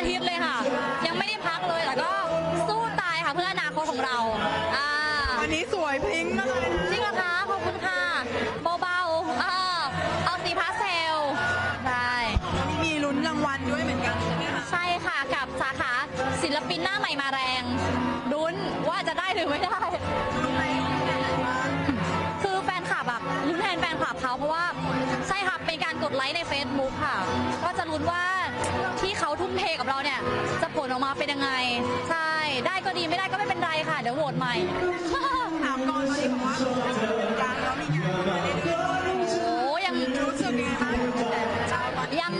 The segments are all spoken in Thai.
อาทิตย์เลยค่ะ ยังไม่ได้พักเลยแต่ก็สู้ตายค่ะเพื่ออนาคตของเราอ่าวันนี้สวยพริ้งมากเลยนะจริงเหรอคะขอบคุณค่ะเบาๆเออเอาสีพาสเทลได้วันนี้มีลุ้นรางวัลด้วยเหมือนกันใช่ไหมคะใช่ค่ะกับสาขาศิลปินหน้าใหม่มาแรงรุ้นว่าจะได้หรือไม่ได้ คือแฟนคลับแบบลุ้นแทนแฟนคลับเขาเพราะว่าใช่ค่ะ เป็นการกดไลค์ใน Facebook ค่ะ ก็จะลุ้นว่าที่เขาทุ่มเทกับเราเนี่ย จะผลออกมาเป็นยังไง ใช่ ได้ก็ดีไม่ได้ก็ไม่เป็นไรค่ะ เดี๋ยวโหวตใหม่ ถามก่อนวันนี้บอกว่าการแล้วมีงานมาเล่นโอ้ยังรู้สึกยังไงบ้างแต่เช้าวันยัง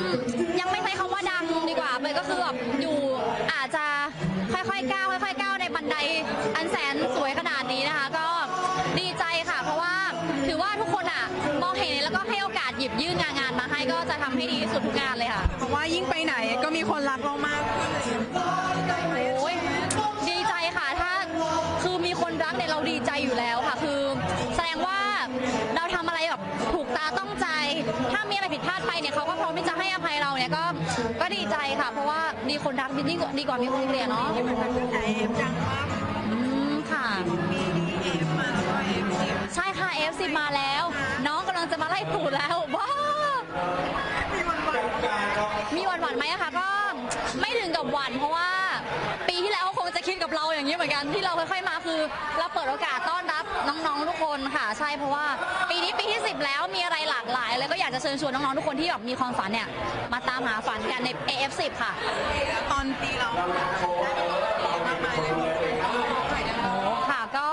ยังไม่ใช้คำว่าดังดีกว่าไปก็คือแบบอยู่อาจจะค่อยๆก้าวค่อยๆ ก็จะทำให้ดีที่สุดทุกงานเลยค่ะ เพราะว่ายิ่งไปไหนก็มีคนรักเรามากขึ้นเลยโอ้ยดีใจค่ะ ถ้าคือมีคนรักเนี่ยเราดีใจอยู่แล้วค่ะ คือแสดงว่าเราทำอะไรแบบถูกตาต้องใจ ถ้ามีอะไรผิดพลาดไปเนี่ยเขาก็พร้อมที่จะให้อภัยเราเนี่ยก็ก็ดีใจค่ะ เพราะว่ามีคนรักดีกว่าดีกว่ามีคนเกลียดเนาะแต่เอฟดังมากอืมค่ะ มีเอฟมาแล้วก็เอฟสิบใช่ค่ะ F10 มาแล้ว น้องกำลังจะมาไล่ปูดแล้วว้าว มีหวั่นหวั่นๆไหมอะคะก็ไม่ถึงกับหวั่นเพราะว่า ปีที่แล้วเขาคงจะคิดกับเราอย่างนี้เหมือนกันที่เราค่อยๆมาคือเราเปิดโอกาสต้อนรับน้องๆทุกคนค่ะ ใช่เพราะว่าปีนี้ปีที่ 10 แล้วมีอะไรหลากหลายเลยก็อยากจะเชิญชวนน้องๆทุกคนที่แบบมีความฝันเนี่ยมาตามหาฝันกันใน AF10 ค่ะ ตอนปีเรามากมายเลย โอ้ค่ะก็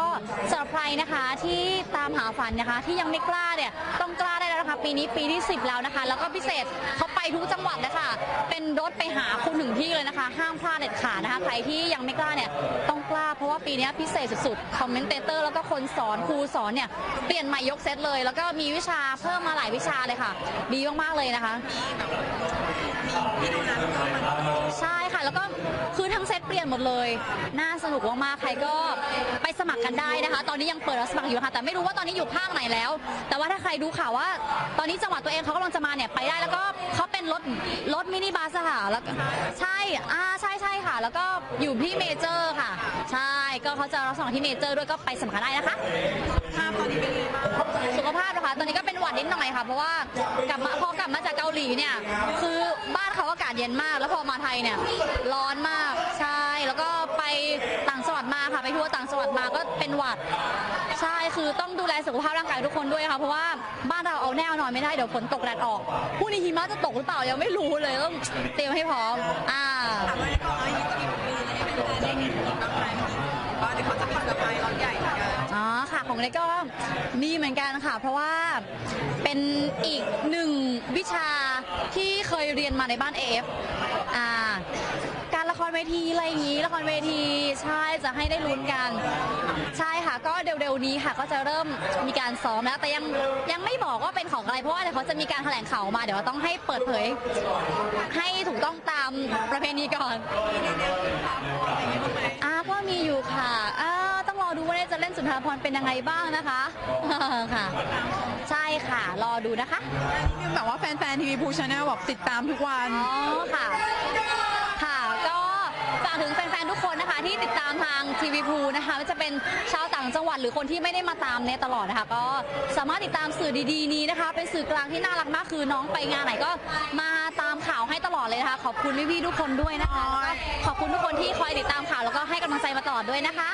สำหรับใคร นะคะที่ตามหาฝันนะคะที่ยังไม่กล้าเนี่ยต้องกล้าได้แล้วนะคะปีนี้ปีที่ 10 แล้วนะคะ แล้วก็พิเศษเขาไปทุกจังหวัดเลยค่ะเป็นรถไปหาคุณถึงที่เลยนะคะ ห้ามพลาดเด็ดขาดนะคะใครที่ยังไม่กล้าเนี่ยต้องกล้าเพราะว่าปีนี้พิเศษสุดๆคอมเมนเตเตอร์แล้วก็คนสอนครูสอนเนี่ยเปลี่ยนใหม่ยกเซตเลย แล้วก็มีวิชาเพิ่มมาหลายวิชาเลยค่ะ ดีมากๆเลยนะคะพี่ดูนะใช่ค่ะ แล้วก็คือทั้ง เซตเปลี่ยนหมดเลย น่าสนุกมากๆ ใครก็ไปสมัครกันได้นะคะ ตอนนี้ยังเปิดรับสมัครอยู่ค่ะ แต่ไม่รู้ว่าตอนนี้อยู่ภาคไหนแล้ว แต่ว่าถ้าใครดูข่าวว่า ตอนนี้จังหวัดตัวเองเขากำลังจะมาเนี่ยไปได้ แล้วก็เขาเป็นรถรถมินิบัสอะค่ะ แล้วก็ใช่ อ่า ใช่ใช่ค่ะ แล้วก็อยู่ที่เมเจอร์ค่ะ ใช่ ก็เขาจะรับสมัครที่เมเจอร์ด้วยก็ไปสมัครกันได้นะคะ ภาพตอนนี้เป็นยังไงบ้างสุขภาพนะคะ ตอนนี้ก็เป็นหวัดนิดหน่อยค่ะ เพราะว่ากลับมาพอกลับมาจากเกาหลีเนี่ย คือบ้านเขาอากาศเย็นมาก แล้วพอมาไทยเนี่ยร้อนมาก ไปทัวต่างจังหวัดมาก็เป็นหวัด ใช่คือต้องดูแลสุขภาพร่างกายทุกคนด้วยค่ะเพราะว่าบ้านเราเอาแน่เอานอนไม่ได้เดี๋ยวฝนตกแดดออกพรุ่งนี้หิมะจะตกหรือเปล่ายังไม่รู้เลยต้องเตรียมให้พร้อมอ่าถามว่าในกองอายุที่ปีนี้เป็นแฟนได้เห็นกำไรก็เดี๋ยวเขอค่ะของเล็กก็มีเหมือนกันค่ะ เพราะว่าเป็นอีกหนึ่งวิชาที่เคยเรียนมาในบ้าน AF อ่า ครเวทีอะไรอย่างนี้ละครเวทีใช่จะให้ได้ลุ้นกัน ใช่ค่ะก็เร็วๆนี้ค่ะ ก็จะเริ่มมีการซ้อมแล้วแต่ยังยังไม่บอกว่าเป็นของอะไรเพราะว่าเดี๋ยวเขาจะมีการแถลงข่าวออกมาเดี๋ยวต้องให้เปิดเผย ให้ถูกต้องตามประเพณีก่อนอ่าก็มีอยู่ค่ะอ่าต้องรอดูว่าจะเล่นสุนทรภรณ์เป็นยังไงบ้างนะคะค่ะใช่ค่ะ รอดูนะคะยังแบบว่าแฟนๆทีวีพูชาแนลแบบติดตามทุกวันอ๋อค่ะค่ะก็ฝาก ถึงแฟนๆทุกคนนะคะ ที่ติดตามทางทีวีพูนะคะไม่ว่าจะเป็นชาวต่างจังหวัดหรือคนที่ไม่ได้มาตามเนี่ยตลอดนะคะ ก็สามารถติดตามสื่อดีๆนี้นะคะ เป็นสื่อกลางที่น่ารักมากคือน้องไปงานไหนก็มาตามข่าวให้ตลอดเลยนะคะ ขอบคุณพี่ๆทุกคนด้วยนะคะแล้วก็ขอบคุณทุกคนที่คอยติดตามข่าวแล้วก็ให้กำลังใจมาตลอดด้วยนะคะ